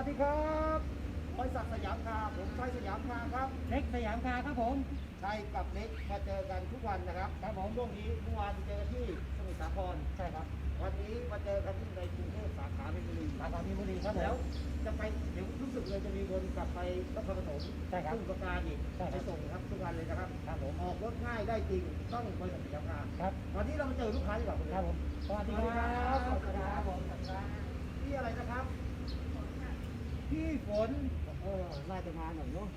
วัสดีครับบริษัทสยามคาร์ผมชัยสยามคาร์ครับ เล็กสยามคาร์ครับผมชัยกับเล็กมาเจอกันทุกวันนะครับครับผมช่วงนี้เมื่อวานเจอที่สมุทรสาครใช่ครับ วันนี้มาเจอกันที่ในกรุงเทพสาขาเพชรบุรีสาขามีบุรีครับผแล้วมจะไปเดี๋ยวรู้สึกเลยจะมีคนกลับไปนครปฐมใช่ครับขึ้นประการอีกใช่คไปรับส่งครับทุกวันเลยนะครับครับผมออกรถง่ายได้จริงต้องบริษัทสยามคาร์ครับวันนี้เรามาเจอลูกค้าดีกว่าณครับผมสวัสสดีวัสดีคครัรับบสวัสดีครับผมพี่อะไรนะครับ พี่ ฝน เออน่าจะมาหน่อยเนาะ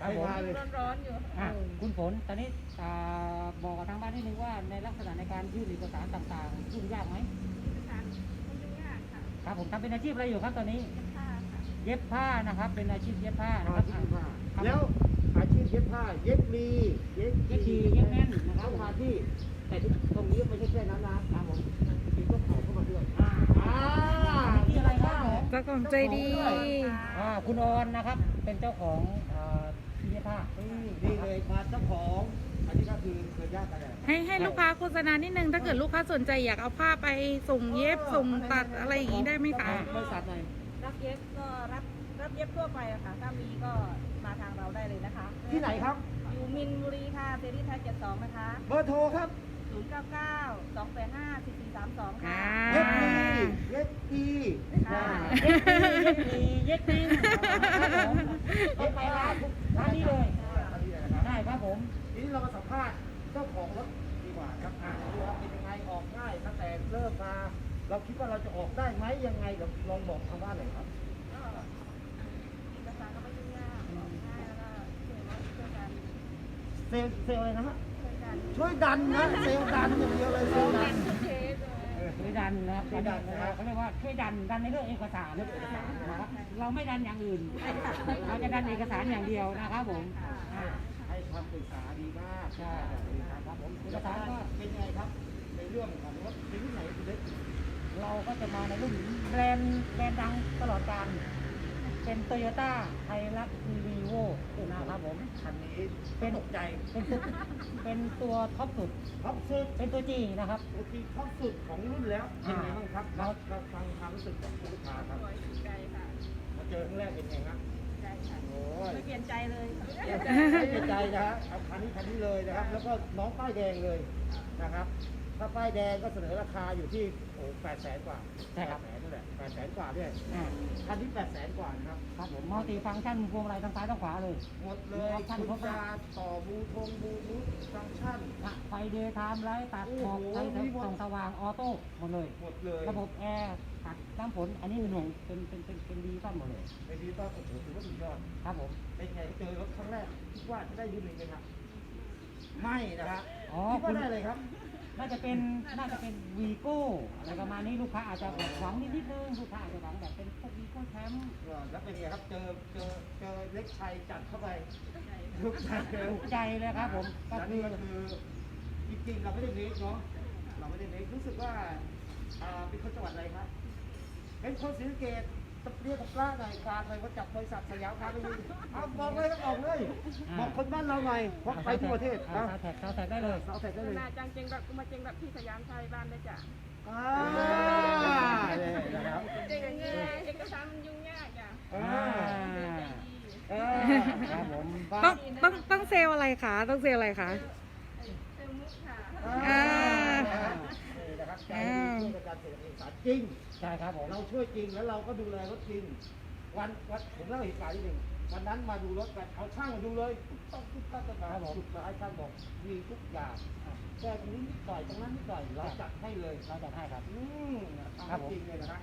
ครับผม ไม่มาเลย ร้อนๆอยู่ อะคุณฝนตอนนี้อ่าบอกกับทางบ้านนิดนึงว่าในลักษณะในการยื่นเอกสารต่างๆยุ่งยากไหมค่ะมันยุ่งยากค่ะครับผมทำเป็นอาชีพอะไรอยู่ครับตอนนี้เย็บผ้าค่ะ เย็บผ้านะครับ เป็นอาชีพเย็บผ้านะคอารับชีพผ้าครับแล้วอาชีพเย็บผ้า เย็บมีเย็บเย็บดีเย็บแน่นนะครับเข้ามาที่แต่ที่ตรงนี้ไม่ใช่แค่นั้นนะครับผมมีเจ้าของเข้ามาด้วย อ่าอ่าที่อะไร ครับผมเจ้าของใจดีอ่าคุณออนนะครับ เป็นเจ้าของอ่าที่เย็บผ้าอืมนี่เลยมาเจ้าของ อันนี้ก็คือเคยญาติกันแหละให้ให้ลูกค้าโฆษณานิดนึง ถ้าเกิดลูกค้าสนใจอยากเอาผ้าไปส่งเย็บส่งตัดอะไรอย่างนี้ได้ไหมคะบริษัทหน่อยรับเย็บก็รับรับเย็บทั่วไปอะค่ะ ถ้ามีก็มาทางเราได้เลยนะคะที่ไหนครับ อยู่มินบุรีค่ะเซรีไทย72นะคะ เบอร์โทรครับ 099 285 4432ค่ะ เย็บดีเย็บดีค่ะ เย็ดดีเย็ดดีเย็ดดีครับผมเย็ดไปร้านร้านนี้เลยอันนี้เลยนะครับได้ครับผม ทีนี้เรามาสัมภาษณ์เจ้าของรถดีกว่าครับอ่าดูว่าเป็นยังไงออกง่ายตั้งแต่เริ่มมา เราคิดว่าเราจะออกได้ไหมยังไงเดี๋ยวลองบอกทางบ้านหน่อยครับก็เอกสารก็ไม่ยุ่งยากออกง่ายแล้วก็ช่วยรถช่วยกัน เซลลเซลลอะไรนะฮะ ช่วยกันช่วยดันนะเซลลดันอย่างเดียวเลยเซลลดันเคสเลยช่วยดันนะครับช่วยดันนะครับเขาเรียกว่าช่วยดันดันในเรื่องเอกสารนะครับเราไม่ดันอย่างอื่น เราจะดันเอกสารอย่างเดียวนะครับผมอ่าให้คำปรึกษาดีมากใช่ครับผมเอกสารก็เป็นยังไงครับ ในเรื่องของรถเป็นที่ไหนคุณเล็กเราก็จะมาในรุ่นแบรนด์แบรนด์ดังตลอดการ เป็นโตโยต้าไทรักรีโวนะครับผม คันนี้เป็นตกใจเป็นตัวเป็นตัวท็อปสุด ท็อปสุดเป็นตัวจีนะครับ โอเคท็อปสุดของรุ่นแล้วเป็นไงบ้างครับอ่าเราฟังความรู้สึกของคุณลูกค้าครับ สวยถูกใจค่ะมาเจอครั้งแรกเป็นไงครับใจค่ะโอ้ยไม่เปลี่ยนใจเลยไม่เป็นใจนะฮะเอาคันนี้คันนี้เลยนะครับ แล้วก็น้องป้ายแดงเลยนะครับ ถ้าป้ายแดงก็เสนอราคาอยู่ที่โอ้แปดแสนกว่าใช่ครับแปดแสนนั่นแหละแปดแสนกว่าด้วยอ่าคันนี้แปดแสนกว่านะครับ ครับผมมัลติฟังก์ชันพวงมาลัยทางซ้ายทางขวาเลย หมดเลยมีออปชั่นคุณครบจะต่อบูทงบูทูธฟังก์ชันอะไฟเดย์ไทม์ไลท์ตัดขอบโอ้ไฟโหมีหมด ส่องสว่างออโต้หมดเลย หมดเลยระบบแอร์ตัดน้ำฝนอันนี้เป็นหน่วยเป็นเป็นเป็นเป็นดีต้อนหมดเลย ในนี้ก็โอ้โหถือว่าสุดยอด ครับผมเป็นไงเจอรถครั้งแรกคิดว่าจะได้ยืนหนึ่งไหมครับ ไม่นะครับอ๋อคิดคุว่าณได้เลยครับ น่าจะเป็นน่าจะเป็นวีโก้อะไรประมาณนี้ลูกค้าอาจจะแบบหวังนิดนิดนึงลูกค้าอาจจะหวังแบบเป็นพวกวีโก้แชมป์แล้วเป็นไงครับเจอเจอเจอเล็กชัยจัดเข้าไปลูกชัยเลยถูกใจเลยครับผมก็แล้วคืนี่อก็คือจริงๆเราไม่ได้เล็กเนาะเราไม่ได้เล็กรู้สึกว่าอ่าเป็นคนจังหวัดอะไรครับเป็นคนศรีสะเกษ ตะเรียกกับกล้าหน่อยฝากหน่อยว่าจับบริษัทสยามพาไปดูเอาบอกเลยก็บอกเลย บอกคนบ้านเราหน่อยเพราะไปทั่วประเทศอ่านะแท็กแท็กได้เลยเอาใส่ได้เลยนาจังเจงแบบกูมาเจงแบบพี่สยามไทยบ้านได้จ้ะอ่าเนี่ยนะครับเจงเงยเอกสารมันยุ่งยากจ้ะอ่าอ่าเออครับผมต้องต้องต้องเซลลอะไรคะต้องเซลลอะไรคะเซลมุกค่ะอ่า นี่นะครับใจดีช่วยการเสนอเอกสารจริง ใช่ครับผมเราช่วยจริงแล้วเราก็ดูแลรถจริง วันวันผมเล่าเหตุการณ์นิดหนึ่งวันนั้นมาดูรถกันเอาช่างมาดูเลยต้องทุกตั้งแต่ครับผมสุดท้ายช่างบอกมีทุกอย่างแก้ตรงนี้นิดหน่อยตรงนั้นนิดหน่อยเราจัดให้เลยเราจะให้ครับ อืมทำจริงเลยนะครับ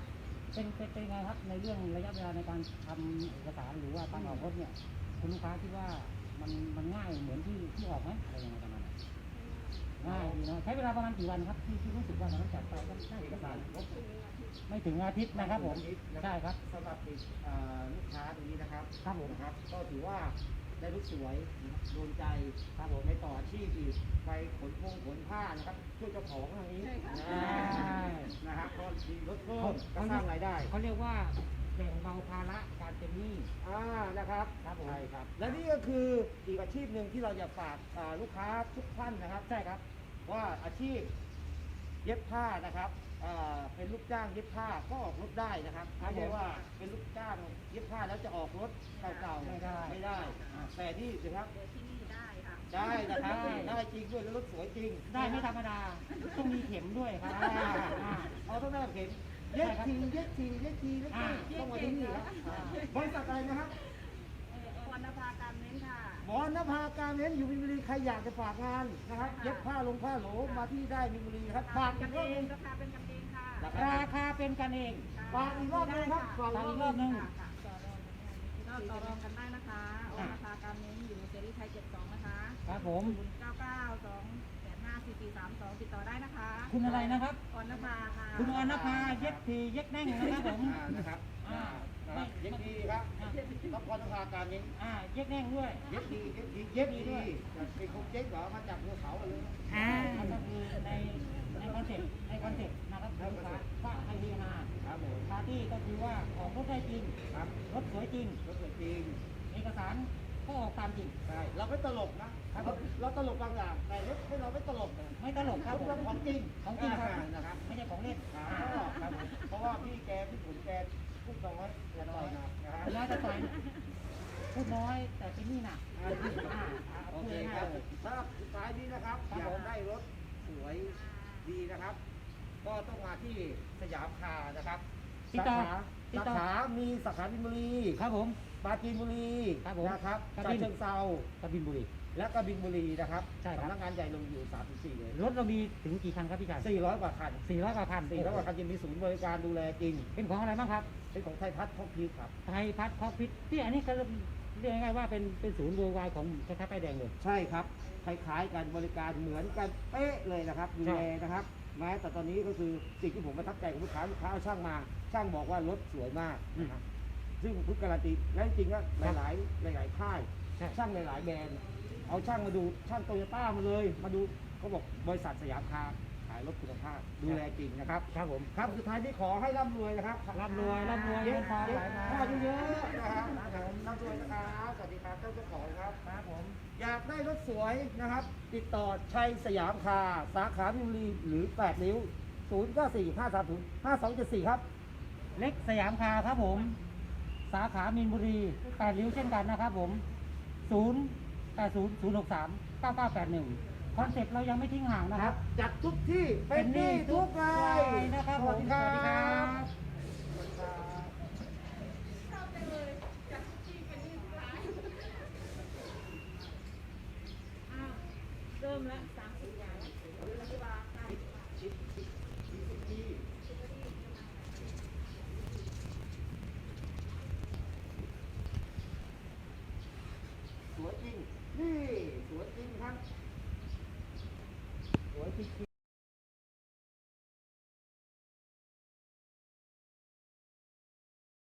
เป็นเป็นเป็นไงครับในเรื่องระยะเวลาในการทำเอกสารหรือว่าการออกรถเนี่ย คุณลูกค้าคิดว่ามันมันง่ายเหมือนที่ที่ออกไหมอะไรยังไงประมาณนั้ นง่ายดีเนาะใช้เวลาประมาณกี่วันครับที่ที่รู้สึกว่ามันต้องจัดไปก็ได้เอกสารไม่ถึงอาทิตย์นะครับผมใช่ครับสำหรับอีกเอ่อลูกค้าตรงนี้นะครับครับผมนะครับ ก็ถือว่าได้รถสวยนะครับโดนใจครับผมไปต่ออาชีพอีกไปขนพงขนผ้านะครับช่วยเจ้าของทางนี้ใช่ค่ะ อ่านะครับก็มีรถเพิ่มก็สร้างรายได้ เขาเรียกว่าแบ่งเบาภาระการเป็นหนี้ อ่านะครับครับผม ใช่ครับ และนี่ก็คืออีกอาชีพหนึ่งที่เราจะฝากอ่าลูกค้าทุกท่านนะครับ ใช่ครับ ว่าอาชีพเย็บผ้านะครับเอ่อเป็นลูกจ้างเย็บผ้าก็ออกรถได้นะครับครับไม่ใช่ว่าเป็นลูกจ้างเย็บผ้าแล้วจะออกรถเก่าๆไม่ได้ ไม่ได้ แต่นี่นะครับ เดี๋ยวที่นี่ได้ค่ะ ได้นะครับ ได้ ได้จริงด้วยแล้วรถสวยจริงได้ไม่ธรรมดาต้องมีเข็มด้วยครับอ่าอ่าเอาต้องได้เข็ม เย็ดใช่ครับทีเย็ดทีเย็ดทีเย็ดทีอ่าต้องมาที่นี่ครับอ่าบริษัทอะไรนะครับวรรณภาการเน้นค่ะหมอนภาการเน้นอยู่มินบุรีใครอยากจะฝากงานนะครับค่ะเย็บผ้าลงผ้าโหลมาที่ได้มินบุรีครับฝากอีกักนรอบเอหนึงงราคาเป็นกันเองค่ะราคาเป็นกันเองฝากอีกรอบหนึงครับฝากฝากอีอีกกรรออบบหนึ่งค่ะก็ต่อรองกันได้นะคะวรรณภาการเน้นอยู่เซรีไทย72นะคะ ครับผมศูนย์เก้าเก้าสองแปดห้าสี่สี่สามสองติดต่อได้นะคะ คุณอะไรนะครับวรรณภาค่ะคุณออนภาเย็บทีเย็บแน่งนะครับผมอ่านะครับอ่านะครับเย็บดีครับรับพรภาการเน้นอ่าเย็บแน่งด้วย เย็บดีเย็บดีเย็บดีด้วยเป็นคงเจ๊กเหรอมาจากภูเขาเลยอ่าก็คือในในคอนเซ็ปต์ในคอนเซ็ปต์นะครับคุณลูกค้าว่าไอเดียนาครับผมปาร์ตี้ก็คือว่าออกรถได้จริงครับรถสวยจริงรถสวยจริง เอกสาร ก็ออกตามจริงใช่เราไม่ตลกนะเราเราตลกบางอย่างแต่รถให้เราไม่ตลกนะไม่ตลกครับผมเราของจริงของจริงครับานะครับไม่ใช่ของเล่นอ่าอ่าครับผมเพราะว่าพี่แกพี่ขุนแกพูดน้อยแต่ต่อยหนักนะฮะน้อยจะต่อยพูดน้อยแต่เป็นหนี่หนักอ่าอ่าโอพูดเคง่าคยรับๆเลยสำหรับสุดท้ายนี้นะครับครับอยาผกมได้รถสวยดีนะครับ ก็ต้องมาที่สยามคาร์นะครับ ติดต่อสาขาติดสาต่อ ขามีสาขาบินบุรีครับผม ปราจีนบุรีครับผมนะครับกระฉะบี่ เชิงเซากบินบุรี และกบินบุรีนะครับใช่ครับ สำนักงานใหญ่ลงอยู่3ถึง4เลยรถเรามีถึงกี่คันครับพี่ชาย400 กว่าคัน400กว่าคัน400กว่าคันจะมีศูนย์บริการดูแลจริง เป็นของอะไรบ้างครับ เป็นของไทยพัฒน์ท็อปพีครับ ไทยพัฒน์คอกพิษที่อันนี้ก็เรียกง่ายๆว่าเป็นเป็นศูนย์เวอร์ไวของคล้ายๆป้ายแดงเลย ใช่ครับคล้ายๆกันบริการเหมือนกันเป๊ะเลยนะครับดูแลนะครับ แม้แต่ตอนนี้ก็คือสิ่งที่ผมประทับใจกับลูกค้าลูกค้าเอาช่างมา ช่างบอกว่ารถสวยมากนะครับซึ่งพุทธการันตีและจริงๆก็หลายๆหลายๆค่าย ใช่ ช่างหลายๆแบรนด์เอาช่างมาดูช่างโตโยต้ามาเลย มาดูเขาบอกบริษัทสยามคาร์ ขายรถคุณภาพดูแลจริงนะครับ ครับผม ครับสุดท้ายที่ขอให้ร่ำรวยนะครับร่ำรวยร่ำรวยเย็เงิบนทองเย็บไหลมาพ่อเยอะๆนะครับผมร่ำรวยนะครับสวัสดีครับเจ้าเจ้าของครับครับผม อยากได้รถสวยนะครับ ติดต่อชัยสยามคาร์สาขามินบุรีหรือ 8 นิ้ว 0 9 4 5 3 0 5 2 7 4 ครับ เล็กสยามคาร์ครับผม สาขามีนบุรีแปดริ้วเช่นกันนะครับผม 0 8 0 0 6 3 9 9 8 1 คอนเซ็ปต์เรายังไม่ทิ้งห่างนะครับจัดทุกที่เป็นหนี้ทุกรายนะครับสวัสดีครัผมสวัสดีครับบสวัสดีครับเริ่มแล้วสามสิบ mm-hmm